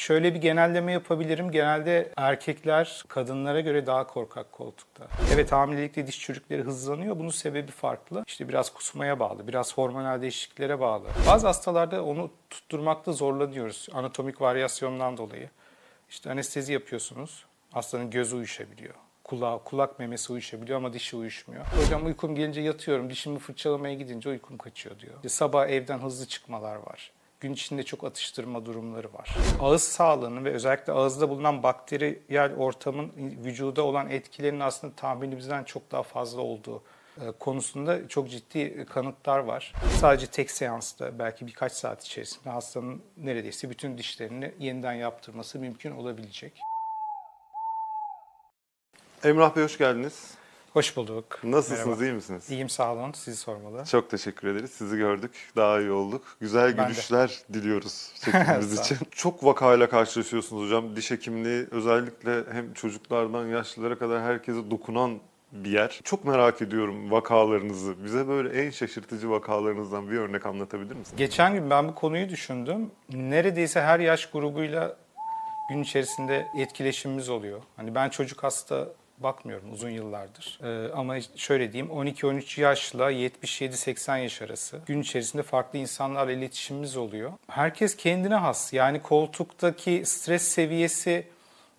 şöyle bir genelleme yapabilirim. Genelde erkekler kadınlara göre daha korkak koltukta. Evet hamilelikte diş çürükleri hızlanıyor. Bunun sebebi farklı. İşte biraz kusmaya bağlı, biraz hormonal değişikliklere bağlı. Bazı hastalarda onu tutturmakta zorlanıyoruz anatomik varyasyondan dolayı. İşte anestezi yapıyorsunuz. Hastanın gözü uyuşabiliyor. Kulağı, kulak memesi uyuşabiliyor ama dişi uyuşmuyor. Hocam uykum gelince yatıyorum, dişimi fırçalamaya gidince uykum kaçıyor diyor. Sabah evden hızlı çıkmalar var. Gün içinde çok atıştırma durumları var. Ağız sağlığının ve özellikle ağızda bulunan bakteriyel ortamın vücuda olan etkilerinin aslında tahminimizden çok daha fazla olduğu e, konusunda çok ciddi kanıtlar var. Sadece tek seansta belki birkaç saat içerisinde hastanın neredeyse bütün dişlerini yeniden yaptırması mümkün olabilecek. Emrah Bey hoş geldiniz. Hoş bulduk. Nasılsınız, Merhaba. iyi misiniz? İyiyim sağ olun. Sizi sormalı. Çok teşekkür ederiz. Sizi gördük, daha iyi olduk. Güzel Ben de. gülüşler diliyoruz çekimimiz için. Çok vakayla karşılaşıyorsunuz hocam. Diş hekimliği özellikle hem çocuklardan yaşlılara kadar herkese dokunan bir yer. Çok merak ediyorum vakalarınızı. Bize böyle en şaşırtıcı vakalarınızdan bir örnek anlatabilir misiniz? Geçen gün ben bu konuyu düşündüm. Neredeyse her yaş grubuyla gün içerisinde etkileşimimiz oluyor. Hani ben çocuk hasta bakmıyorum uzun yıllardır. Ee, ama şöyle diyeyim 12-13 yaşla 77-80 yaş arası gün içerisinde farklı insanlarla iletişimimiz oluyor. Herkes kendine has. Yani koltuktaki stres seviyesi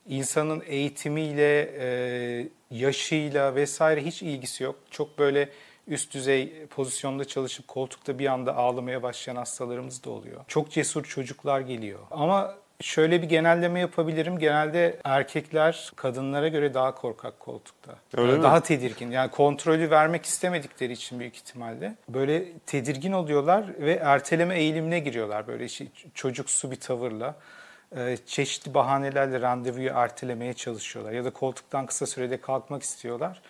insanın eğitimiyle, e, yaşıyla vesaire hiç ilgisi yok. Çok böyle üst düzey pozisyonda çalışıp koltukta bir anda ağlamaya başlayan hastalarımız da oluyor. Çok cesur çocuklar geliyor. Ama şöyle bir genelleme yapabilirim. Genelde erkekler kadınlara göre daha korkak koltukta. Öyle mi? daha tedirgin. Yani kontrolü vermek istemedikleri için büyük ihtimalle. Böyle tedirgin oluyorlar ve erteleme eğilimine giriyorlar böyle şey, çocuksu bir tavırla. Ee, çeşitli bahanelerle randevuyu ertelemeye çalışıyorlar. Ya da koltuktan kısa sürede kalkmak istiyorlar.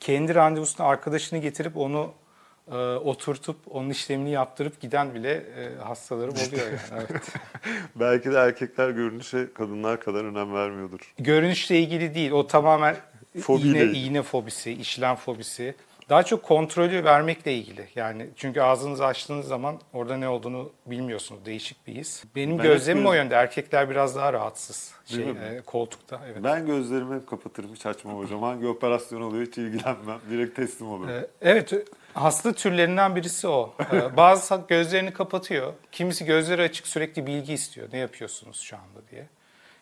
Kendi randevusuna arkadaşını getirip onu e, oturtup onun işlemini yaptırıp giden bile e, hastalarım oluyor yani. Evet. Belki de erkekler görünüşe kadınlar kadar önem vermiyordur. Görünüşle ilgili değil. O tamamen Fobiyle iğne, iğne fobisi, işlem fobisi. Daha çok kontrolü vermekle ilgili. Yani çünkü ağzınızı açtığınız zaman orada ne olduğunu bilmiyorsunuz. Değişik bir his. Benim Ben gözlemim hep o yönde. Erkekler biraz daha rahatsız. Şey, e, koltukta. Evet. Ben gözlerimi hep kapatırım, hiç açmam hocam. Hangi operasyon oluyor hiç ilgilenmem. Direkt teslim olurum. Ee, Evet, hasta türlerinden birisi o. Ee, Bazı gözlerini kapatıyor. Kimisi gözleri açık sürekli bilgi istiyor. Ne yapıyorsunuz şu anda diye.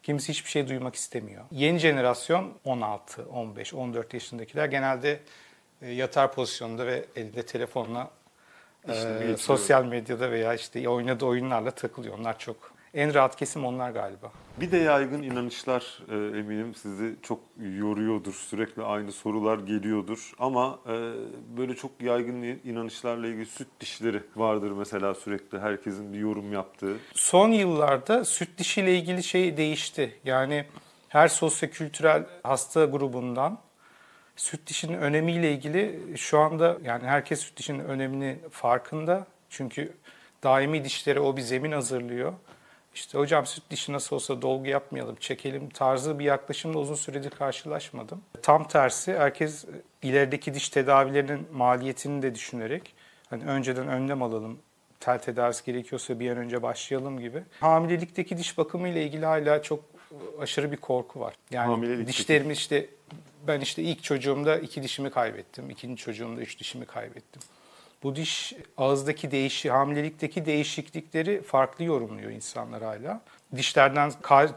Kimisi hiçbir şey duymak istemiyor. Yeni jenerasyon 16, 15, 14 yaşındakiler genelde e, yatar pozisyonda ve elinde telefonla e, geçiriyor. sosyal medyada veya işte oynadığı oyunlarla takılıyor. Onlar çok en rahat kesim onlar galiba. Bir de yaygın inanışlar e, eminim sizi çok yoruyordur. Sürekli aynı sorular geliyordur. Ama e, böyle çok yaygın inanışlarla ilgili süt dişleri vardır mesela sürekli herkesin bir yorum yaptığı. Son yıllarda süt dişiyle ilgili şey değişti. Yani her sosyokültürel hasta grubundan süt dişinin önemiyle ilgili şu anda yani herkes süt dişinin önemini farkında. Çünkü daimi dişlere o bir zemin hazırlıyor. İşte hocam süt dişi nasıl olsa dolgu yapmayalım, çekelim tarzı bir yaklaşımla uzun süredir karşılaşmadım. Tam tersi herkes ilerideki diş tedavilerinin maliyetini de düşünerek hani önceden önlem alalım, tel tedavisi gerekiyorsa bir an önce başlayalım gibi. Hamilelikteki diş bakımı ile ilgili hala çok aşırı bir korku var. Yani Hamilelikteki- dişlerimi işte ben işte ilk çocuğumda iki dişimi kaybettim, ikinci çocuğumda üç dişimi kaybettim. Bu diş ağızdaki değişi, hamilelikteki değişiklikleri farklı yorumluyor insanlar hala. Dişlerden,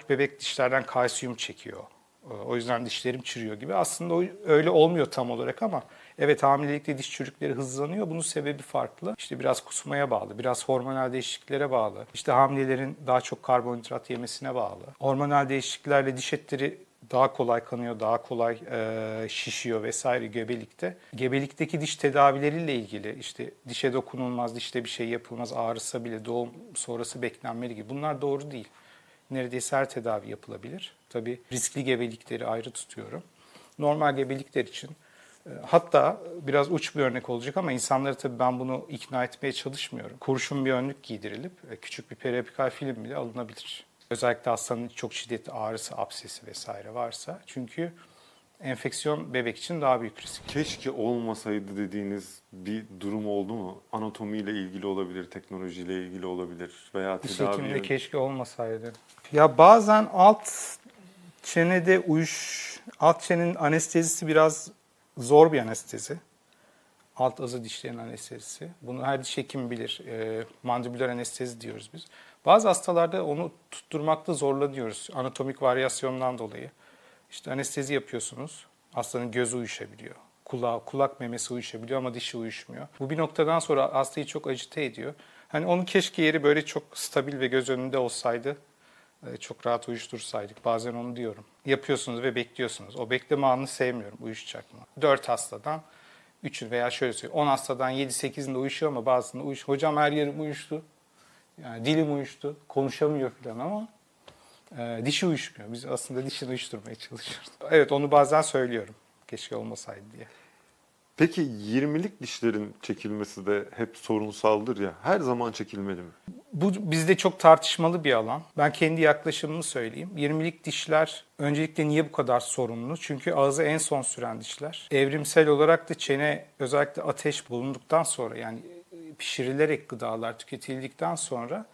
bebek dişlerden kalsiyum çekiyor. Ee, O yüzden dişlerim çürüyor gibi. Aslında öyle olmuyor tam olarak ama evet hamilelikte diş çürükleri hızlanıyor. Bunun sebebi farklı. İşte biraz kusmaya bağlı, biraz hormonal değişikliklere bağlı. İşte hamilelerin daha çok karbonhidrat yemesine bağlı. Hormonal değişikliklerle diş etleri daha kolay kanıyor, daha kolay e, şişiyor vesaire gebelikte. Gebelikteki diş tedavileriyle ilgili işte dişe dokunulmaz, dişte bir şey yapılmaz, ağrısa bile doğum sonrası beklenmeli gibi. Bunlar doğru değil. Neredeyse her tedavi yapılabilir. Tabii riskli gebelikleri ayrı tutuyorum. Normal gebelikler için e, Hatta biraz uç bir örnek olacak ama insanları tabii ben bunu ikna etmeye çalışmıyorum. Kurşun bir önlük giydirilip e, küçük bir periapikal film bile alınabilir. Özellikle hastanın çok şiddetli ağrısı, absesi vesaire varsa. Çünkü enfeksiyon bebek için daha büyük risk. Keşke olmasaydı dediğiniz bir durum oldu mu? Anatomiyle ilgili olabilir, teknolojiyle ilgili olabilir veya Diş tedavi. hekiminde keşke olmasaydı. Ya bazen alt çenede uyuş, alt çenenin anestezisi biraz zor bir anestezi. Alt azı dişlerin anestezisi. Bunu her diş hekimi bilir. E, mandibüler anestezi diyoruz biz. Bazı hastalarda onu tutturmakta zorlanıyoruz anatomik varyasyondan dolayı. İşte anestezi yapıyorsunuz. Hastanın gözü uyuşabiliyor. Kulağı, kulak memesi uyuşabiliyor ama dişi uyuşmuyor. Bu bir noktadan sonra hastayı çok acite ediyor. Hani onun keşke yeri böyle çok stabil ve göz önünde olsaydı. e, Çok rahat uyuştursaydık. Bazen onu diyorum. Yapıyorsunuz ve bekliyorsunuz. O bekleme anını sevmiyorum. Uyuşacak mı? 4 hastadan 3'ü veya şöyle söyleyeyim. 10 hastadan 7-8'inde uyuşuyor ama bazısında uyuş. Hocam her yerim uyuştu. Yani dilim uyuştu. Konuşamıyor falan ama e, dişi uyuşmuyor. Biz aslında dişini uyuşturmaya çalışıyoruz. Evet onu bazen söylüyorum. Keşke olmasaydı diye. Peki 20'lik dişlerin çekilmesi de hep sorunsaldır ya. Her zaman çekilmeli mi? Bu bizde çok tartışmalı bir alan. Ben kendi yaklaşımımı söyleyeyim. 20'lik dişler öncelikle niye bu kadar sorunlu? Çünkü ağzı en son süren dişler. Evrimsel olarak da çene özellikle ateş bulunduktan sonra yani pişirilerek gıdalar tüketildikten sonra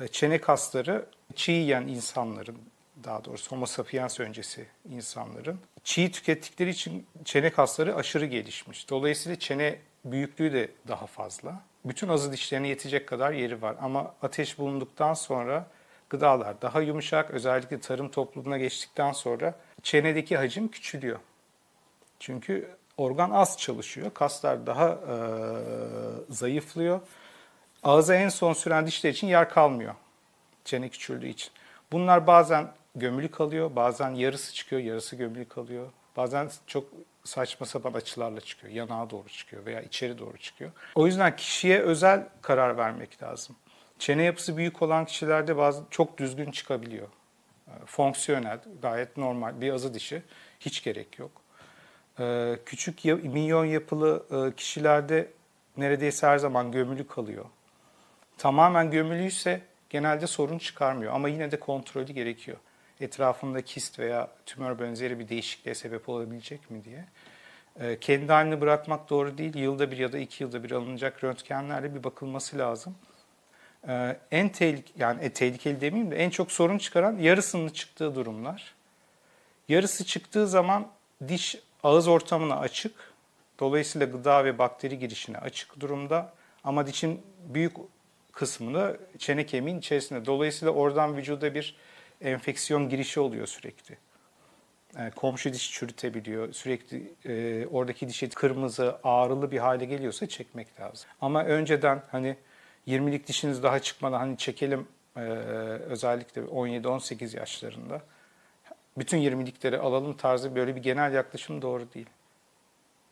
e, çene kasları çiğ yiyen insanların daha doğrusu homo sapiens öncesi insanların çiğ tükettikleri için çene kasları aşırı gelişmiş. Dolayısıyla çene büyüklüğü de daha fazla. Bütün azı dişlerine yetecek kadar yeri var ama ateş bulunduktan sonra gıdalar daha yumuşak özellikle tarım toplumuna geçtikten sonra çenedeki hacim küçülüyor. Çünkü organ az çalışıyor. Kaslar daha e, zayıflıyor. Ağza en son süren dişler için yer kalmıyor. Çene küçüldüğü için. Bunlar bazen gömülü kalıyor, bazen yarısı çıkıyor, yarısı gömülü kalıyor. Bazen çok saçma sapan açılarla çıkıyor. Yanağa doğru çıkıyor veya içeri doğru çıkıyor. O yüzden kişiye özel karar vermek lazım. Çene yapısı büyük olan kişilerde bazı çok düzgün çıkabiliyor. E, Fonksiyonel, gayet normal bir azı dişi. Hiç gerek yok. Ee, küçük minyon yapılı e, kişilerde neredeyse her zaman gömülü kalıyor. Tamamen gömülüyse genelde sorun çıkarmıyor ama yine de kontrolü gerekiyor. Etrafında kist veya tümör benzeri bir değişikliğe sebep olabilecek mi diye. Ee, kendi halini bırakmak doğru değil. Yılda bir ya da iki yılda bir alınacak röntgenlerle bir bakılması lazım. Ee, en tehlik yani e, tehlikeli demeyeyim de en çok sorun çıkaran yarısının çıktığı durumlar. Yarısı çıktığı zaman diş ağız ortamına açık. Dolayısıyla gıda ve bakteri girişine açık durumda. Ama dişin büyük kısmını çene kemiğin içerisinde. Dolayısıyla oradan vücuda bir enfeksiyon girişi oluyor sürekli. Yani komşu dişi çürütebiliyor. Sürekli e, oradaki dişi kırmızı, ağrılı bir hale geliyorsa çekmek lazım. Ama önceden hani 20'lik dişiniz daha çıkmadan hani çekelim e, özellikle 17-18 yaşlarında bütün 20'likleri alalım tarzı böyle bir genel yaklaşım doğru değil.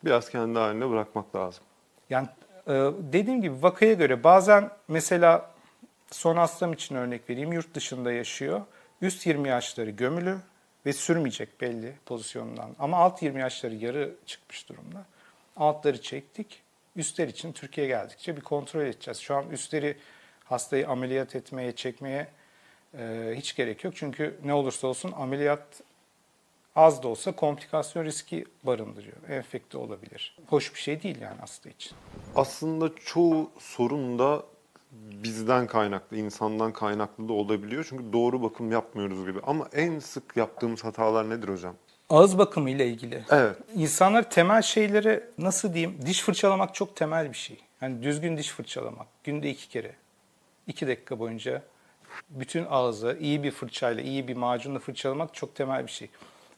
Biraz kendi haline bırakmak lazım. Yani e, dediğim gibi vakaya göre bazen mesela son hastam için örnek vereyim yurt dışında yaşıyor. Üst 20 yaşları gömülü ve sürmeyecek belli pozisyondan. Ama alt 20 yaşları yarı çıkmış durumda. Altları çektik. Üstler için Türkiye'ye geldikçe bir kontrol edeceğiz. Şu an üstleri hastayı ameliyat etmeye, çekmeye e, hiç gerek yok. Çünkü ne olursa olsun ameliyat az da olsa komplikasyon riski barındırıyor. Enfekte olabilir. Hoş bir şey değil yani hasta için. Aslında çoğu sorun da bizden kaynaklı, insandan kaynaklı da olabiliyor. Çünkü doğru bakım yapmıyoruz gibi. Ama en sık yaptığımız hatalar nedir hocam? Ağız bakımı ile ilgili. Evet. İnsanlar temel şeyleri nasıl diyeyim? Diş fırçalamak çok temel bir şey. Yani düzgün diş fırçalamak. Günde iki kere. iki dakika boyunca bütün ağzı iyi bir fırçayla, iyi bir macunla fırçalamak çok temel bir şey.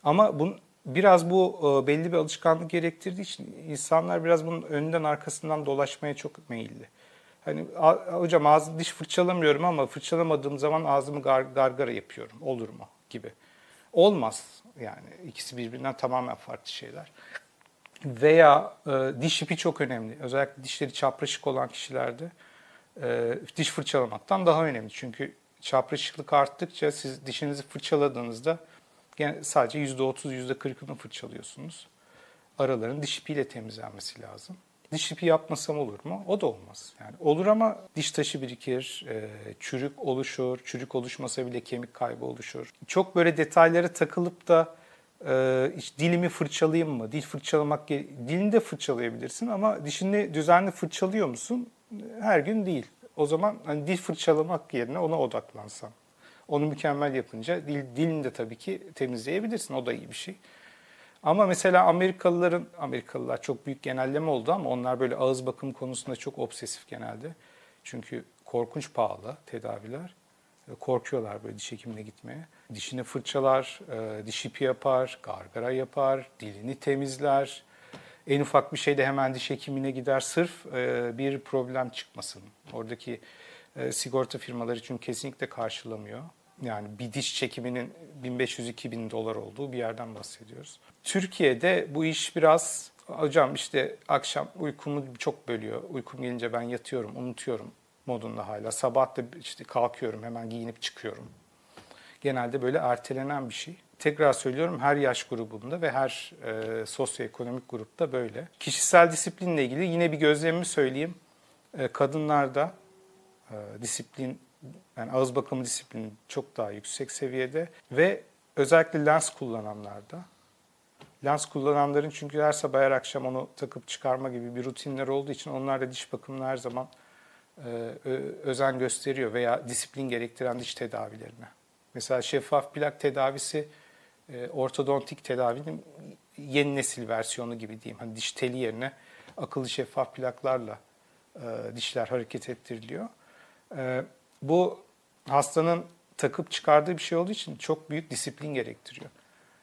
Ama bun, biraz bu e, belli bir alışkanlık gerektirdiği için insanlar biraz bunun önünden arkasından dolaşmaya çok meyilli. Hani "A- hocam ağzı diş fırçalamıyorum ama fırçalamadığım zaman ağzımı gar- gargara yapıyorum. Olur mu? Gibi. Olmaz yani. ikisi birbirinden tamamen farklı şeyler. Veya e, diş ipi çok önemli. Özellikle dişleri çapraşık olan kişilerde e, diş fırçalamaktan daha önemli. Çünkü çapraşıklık arttıkça siz dişinizi fırçaladığınızda gene sadece %30, %40'ını fırçalıyorsunuz. Araların diş ipiyle temizlenmesi lazım. Diş ipi yapmasam olur mu? O da olmaz. Yani olur ama diş taşı birikir, e, çürük oluşur, çürük oluşmasa bile kemik kaybı oluşur. Çok böyle detaylara takılıp da e, dilimi fırçalayayım mı? Dil fırçalamak, dilini de fırçalayabilirsin ama dişini düzenli fırçalıyor musun? Her gün değil. O zaman hani dil fırçalamak yerine ona odaklansan. Onu mükemmel yapınca dil, dilini de tabii ki temizleyebilirsin. O da iyi bir şey. Ama mesela Amerikalıların, Amerikalılar çok büyük genelleme oldu ama onlar böyle ağız bakım konusunda çok obsesif genelde. Çünkü korkunç pahalı tedaviler. E, Korkuyorlar böyle diş hekimine gitmeye. Dişini fırçalar, e, diş ipi yapar, gargara yapar, dilini temizler. En ufak bir şeyde hemen diş hekimine gider sırf e, bir problem çıkmasın. Oradaki e, sigorta firmaları çünkü kesinlikle karşılamıyor. Yani bir diş çekiminin 1500-2000 dolar olduğu bir yerden bahsediyoruz. Türkiye'de bu iş biraz hocam işte akşam uykumu çok bölüyor. Uykum gelince ben yatıyorum, unutuyorum modunda hala. Sabah da işte kalkıyorum, hemen giyinip çıkıyorum. Genelde böyle ertelenen bir şey. Tekrar söylüyorum her yaş grubunda ve her e, sosyoekonomik grupta böyle. Kişisel disiplinle ilgili yine bir gözlemimi söyleyeyim. E, kadınlarda e, disiplin, yani ağız bakımı disiplini çok daha yüksek seviyede ve özellikle lens kullananlarda. Lens kullananların çünkü her sabah her akşam onu takıp çıkarma gibi bir rutinler olduğu için onlar da diş bakımına her zaman e, özen gösteriyor veya disiplin gerektiren diş tedavilerine. Mesela şeffaf plak tedavisi e, ortodontik tedavinin yeni nesil versiyonu gibi diyeyim. Hani diş teli yerine akıllı şeffaf plaklarla e, dişler hareket ettiriliyor. E, bu hastanın takıp çıkardığı bir şey olduğu için çok büyük disiplin gerektiriyor.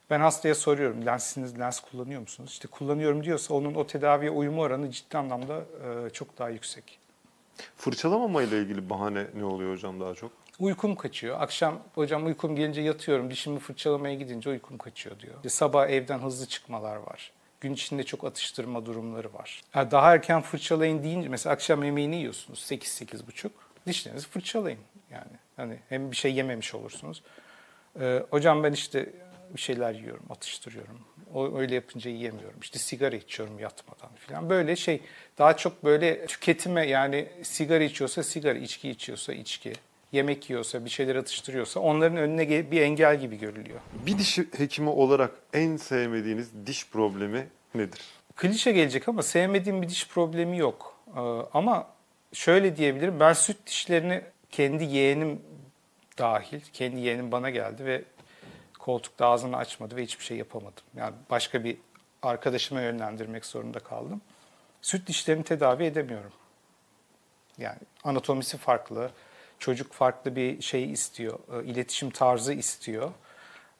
Ben hastaya soruyorum, lensiniz lens kullanıyor musunuz? İşte kullanıyorum diyorsa onun o tedaviye uyumu oranı ciddi anlamda çok daha yüksek. Fırçalamama ile ilgili bahane ne oluyor hocam daha çok? Uykum kaçıyor. Akşam hocam uykum gelince yatıyorum. Dişimi fırçalamaya gidince uykum kaçıyor diyor. İşte sabah evden hızlı çıkmalar var. Gün içinde çok atıştırma durumları var. Yani daha erken fırçalayın deyince mesela akşam yemeğini yiyorsunuz 8-8.30. Dişlerinizi fırçalayın yani. Hani hem bir şey yememiş olursunuz. Ee, hocam ben işte bir şeyler yiyorum, atıştırıyorum. O öyle yapınca yiyemiyorum. İşte sigara içiyorum yatmadan falan. Böyle şey daha çok böyle tüketime yani sigara içiyorsa sigara, içki içiyorsa içki, yemek yiyorsa, bir şeyler atıştırıyorsa onların önüne bir engel gibi görülüyor. Bir diş hekimi olarak en sevmediğiniz diş problemi nedir? Klişe gelecek ama sevmediğim bir diş problemi yok. Ee, ama şöyle diyebilirim. Ben süt dişlerini kendi yeğenim dahil, kendi yeğenim bana geldi ve koltukta ağzını açmadı ve hiçbir şey yapamadım. Yani başka bir arkadaşıma yönlendirmek zorunda kaldım. Süt dişlerini tedavi edemiyorum. Yani anatomisi farklı, çocuk farklı bir şey istiyor, e, iletişim tarzı istiyor.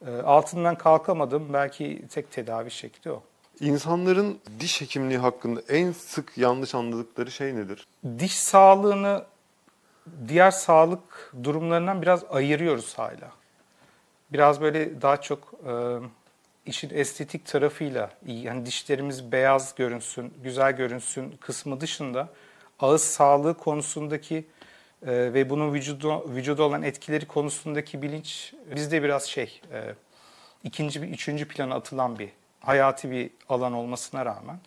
E, Altından kalkamadım. Belki tek tedavi şekli o. İnsanların diş hekimliği hakkında en sık yanlış anladıkları şey nedir? diş sağlığını diğer sağlık durumlarından biraz ayırıyoruz hala. Biraz böyle daha çok e, işin estetik tarafıyla, yani dişlerimiz beyaz görünsün, güzel görünsün kısmı dışında ağız sağlığı konusundaki e, ve bunun vücuda, vücuda olan etkileri konusundaki bilinç bizde biraz şey, e, ikinci üçüncü plana atılan bir hayati bir alan olmasına rağmen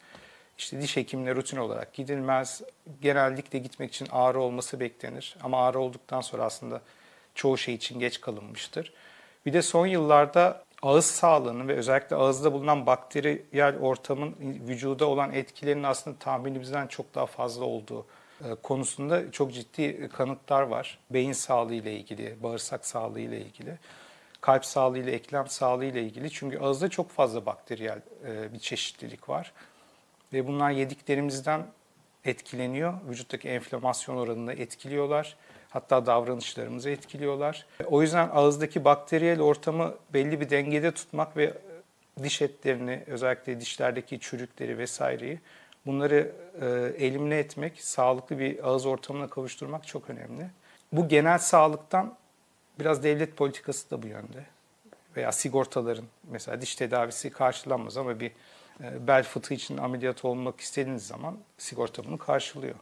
işte diş hekimine rutin olarak gidilmez. Genellikle gitmek için ağrı olması beklenir. Ama ağrı olduktan sonra aslında çoğu şey için geç kalınmıştır. Bir de son yıllarda ağız sağlığının ve özellikle ağızda bulunan bakteriyel ortamın vücuda olan etkilerinin aslında tahminimizden çok daha fazla olduğu konusunda çok ciddi kanıtlar var. Beyin sağlığı ile ilgili, bağırsak sağlığı ile ilgili, kalp sağlığı ile, eklem sağlığı ile ilgili. Çünkü ağızda çok fazla bakteriyel e, bir çeşitlilik var. Ve bunlar yediklerimizden etkileniyor. Vücuttaki enflamasyon oranını etkiliyorlar. Hatta davranışlarımızı etkiliyorlar. O yüzden ağızdaki bakteriyel ortamı belli bir dengede tutmak ve diş etlerini, özellikle dişlerdeki çürükleri vesaireyi bunları e, elimine etmek, sağlıklı bir ağız ortamına kavuşturmak çok önemli. Bu genel sağlıktan biraz devlet politikası da bu yönde. Veya sigortaların mesela diş tedavisi karşılanmaz ama bir e, bel fıtığı için ameliyat olmak istediğiniz zaman sigorta bunu karşılıyor.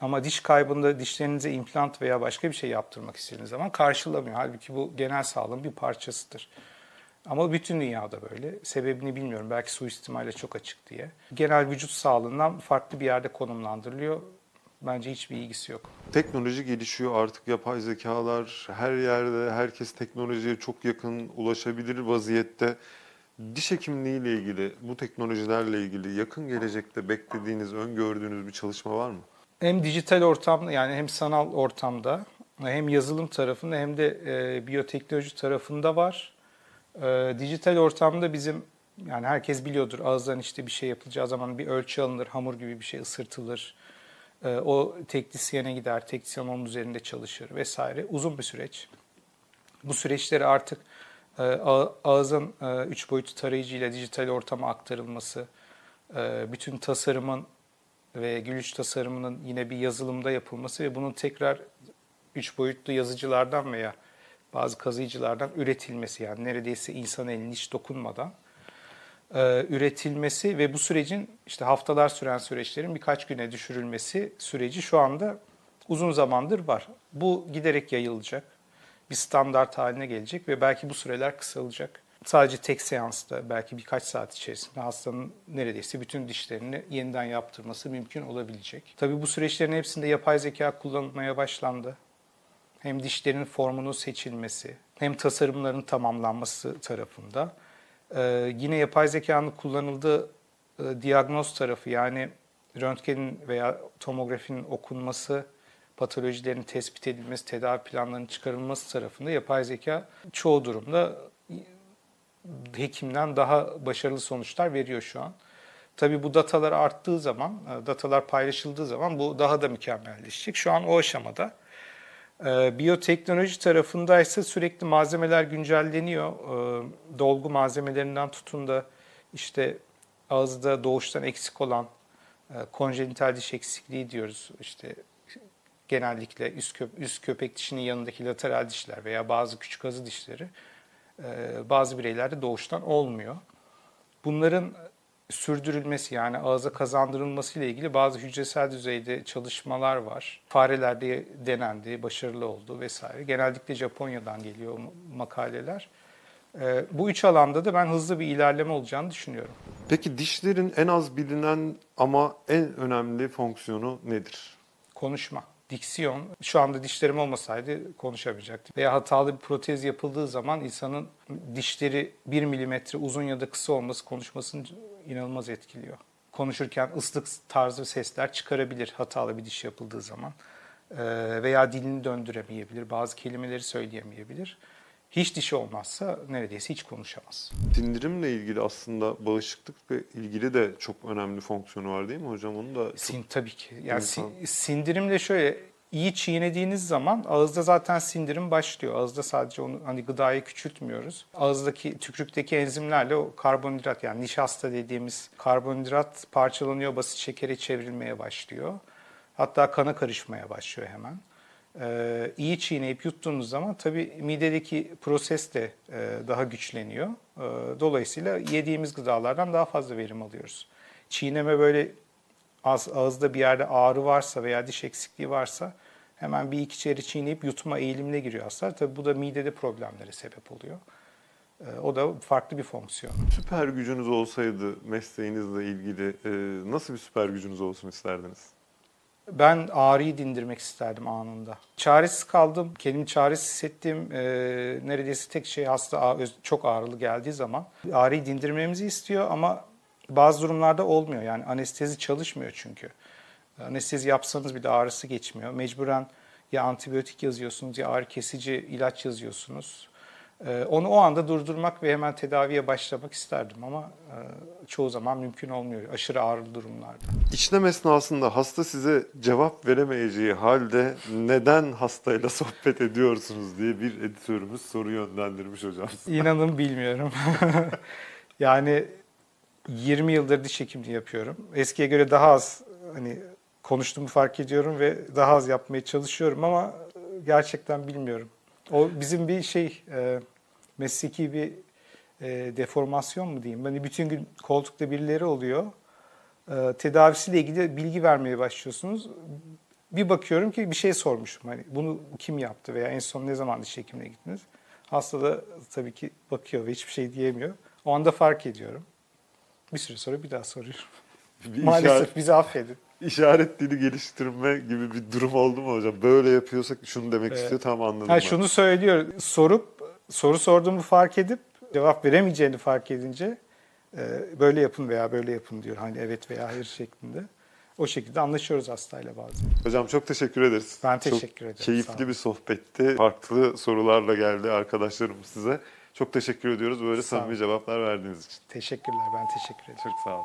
Ama diş kaybında dişlerinize implant veya başka bir şey yaptırmak istediğiniz zaman karşılamıyor. Halbuki bu genel sağlığın bir parçasıdır. Ama bütün dünyada böyle. Sebebini bilmiyorum. Belki suistimale çok açık diye. Genel vücut sağlığından farklı bir yerde konumlandırılıyor. Bence hiçbir ilgisi yok. Teknoloji gelişiyor artık yapay zekalar her yerde herkes teknolojiye çok yakın ulaşabilir vaziyette. Diş hekimliği ile ilgili, bu teknolojilerle ilgili yakın gelecekte beklediğiniz, öngördüğünüz bir çalışma var mı? Hem dijital ortamda yani hem sanal ortamda hem yazılım tarafında hem de e, biyoteknoloji tarafında var. E, dijital ortamda bizim yani herkes biliyordur ağızdan işte bir şey yapılacağı zaman bir ölçü alınır, hamur gibi bir şey ısırtılır. E, o teknisyene gider, teknisyen onun üzerinde çalışır vesaire. Uzun bir süreç. Bu süreçleri artık e, ağ- ağızın e, üç boyutlu tarayıcıyla dijital ortama aktarılması, e, bütün tasarımın ve gülüş tasarımının yine bir yazılımda yapılması ve bunun tekrar üç boyutlu yazıcılardan veya bazı kazıyıcılardan üretilmesi yani neredeyse insan elinin hiç dokunmadan e, üretilmesi ve bu sürecin işte haftalar süren süreçlerin birkaç güne düşürülmesi süreci şu anda uzun zamandır var. Bu giderek yayılacak. Bir standart haline gelecek ve belki bu süreler kısalacak. Sadece tek seansta belki birkaç saat içerisinde hastanın neredeyse bütün dişlerini yeniden yaptırması mümkün olabilecek. Tabii bu süreçlerin hepsinde yapay zeka kullanılmaya başlandı hem dişlerin formunun seçilmesi, hem tasarımların tamamlanması tarafında. Ee, yine yapay zekanın kullanıldığı e, diyagnoz tarafı yani röntgenin veya tomografinin okunması, patolojilerin tespit edilmesi, tedavi planlarının çıkarılması tarafında yapay zeka çoğu durumda hekimden daha başarılı sonuçlar veriyor şu an. Tabii bu datalar arttığı zaman, e, datalar paylaşıldığı zaman bu daha da mükemmelleşecek. Şu an o aşamada. Ee, Biyoteknoloji tarafındaysa sürekli malzemeler güncelleniyor. Ee, Dolgu malzemelerinden tutun da işte ağızda doğuştan eksik olan e, konjenital diş eksikliği diyoruz. İşte genellikle üst, köp üst köpek dişinin yanındaki lateral dişler veya bazı küçük azı dişleri e, bazı bireylerde doğuştan olmuyor. Bunların sürdürülmesi yani ağza kazandırılması ile ilgili bazı hücresel düzeyde çalışmalar var. Farelerde denendi, başarılı oldu vesaire. Genellikle Japonya'dan geliyor makaleler. Ee, Bu üç alanda da ben hızlı bir ilerleme olacağını düşünüyorum. Peki dişlerin en az bilinen ama en önemli fonksiyonu nedir? Konuşma, diksiyon. Şu anda dişlerim olmasaydı konuşamayacaktım. Veya hatalı bir protez yapıldığı zaman insanın dişleri 1 milimetre uzun ya da kısa olması konuşmasını inanılmaz etkiliyor. Konuşurken ıslık tarzı sesler çıkarabilir hatalı bir diş yapıldığı zaman. Ee, Veya dilini döndüremeyebilir, bazı kelimeleri söyleyemeyebilir. Hiç dişi olmazsa neredeyse hiç konuşamaz. Sindirimle ilgili aslında bağışıklıkla ilgili de çok önemli fonksiyonu var değil mi hocam? Onu da çok... Sin tabii ki. Yani İnsan- sin- sindirimle şöyle iyi çiğnediğiniz zaman ağızda zaten sindirim başlıyor. Ağızda sadece onu hani gıdayı küçültmüyoruz. Ağızdaki tükürükteki enzimlerle o karbonhidrat yani nişasta dediğimiz karbonhidrat parçalanıyor, basit şekere çevrilmeye başlıyor. Hatta kana karışmaya başlıyor hemen. Ee, iyi çiğneyip yuttuğunuz zaman tabii midedeki proses de e, daha güçleniyor. Ee, dolayısıyla yediğimiz gıdalardan daha fazla verim alıyoruz. Çiğneme böyle az, ağızda bir yerde ağrı varsa veya diş eksikliği varsa hemen bir iki çeri çiğneyip yutma eğilimine giriyor hastalar. Tabii bu da midede problemlere sebep oluyor. Ee, o da farklı bir fonksiyon. Süper gücünüz olsaydı mesleğinizle ilgili e, nasıl bir süper gücünüz olsun isterdiniz? Ben ağrıyı dindirmek isterdim anında. Çaresiz kaldım. Kendimi çaresiz hissettiğim e, neredeyse tek şey hasta çok ağrılı geldiği zaman ağrıyı dindirmemizi istiyor ama bazı durumlarda olmuyor. Yani anestezi çalışmıyor çünkü. Anestezi yapsanız bile ağrısı geçmiyor. Mecburen ya antibiyotik yazıyorsunuz ya ağrı kesici ilaç yazıyorsunuz. E, onu o anda durdurmak ve hemen tedaviye başlamak isterdim ama e, çoğu zaman mümkün olmuyor aşırı ağrılı durumlarda. İşlem esnasında hasta size cevap veremeyeceği halde neden hastayla sohbet ediyorsunuz diye bir editörümüz soru yönlendirmiş hocam. İnanın bilmiyorum. yani 20 yıldır diş hekimliği yapıyorum. Eskiye göre daha az hani konuştuğumu fark ediyorum ve daha az yapmaya çalışıyorum ama gerçekten bilmiyorum. O bizim bir şey e, mesleki bir e, deformasyon mu diyeyim? Hani bütün gün koltukta birileri oluyor. E, tedavisiyle ilgili bilgi vermeye başlıyorsunuz. Bir bakıyorum ki bir şey sormuşum. Hani bunu kim yaptı veya en son ne zaman diş hekimine gittiniz? Hasta da tabii ki bakıyor ve hiçbir şey diyemiyor. O anda fark ediyorum. Bir süre sonra bir daha soruyorum. Bir Maalesef işaret, bizi affedin. İşaret dili geliştirme gibi bir durum oldu mu hocam? Böyle yapıyorsak şunu demek Evet. istiyor tam anladım. Ha, ben. şunu söylüyor, sorup soru sorduğumu fark edip Cevap veremeyeceğini fark edince e, böyle yapın veya böyle yapın diyor. Hani evet veya hayır şeklinde. O şekilde anlaşıyoruz hastayla bazen. Hocam çok teşekkür ederiz. Ben Çok teşekkür ederim, sağ Keyifli bir sohbetti. Farklı sorularla geldi arkadaşlarım size. Çok teşekkür ediyoruz böyle samimi cevaplar verdiğiniz için. Teşekkürler. Ben teşekkür ederim. Çok sağ olun.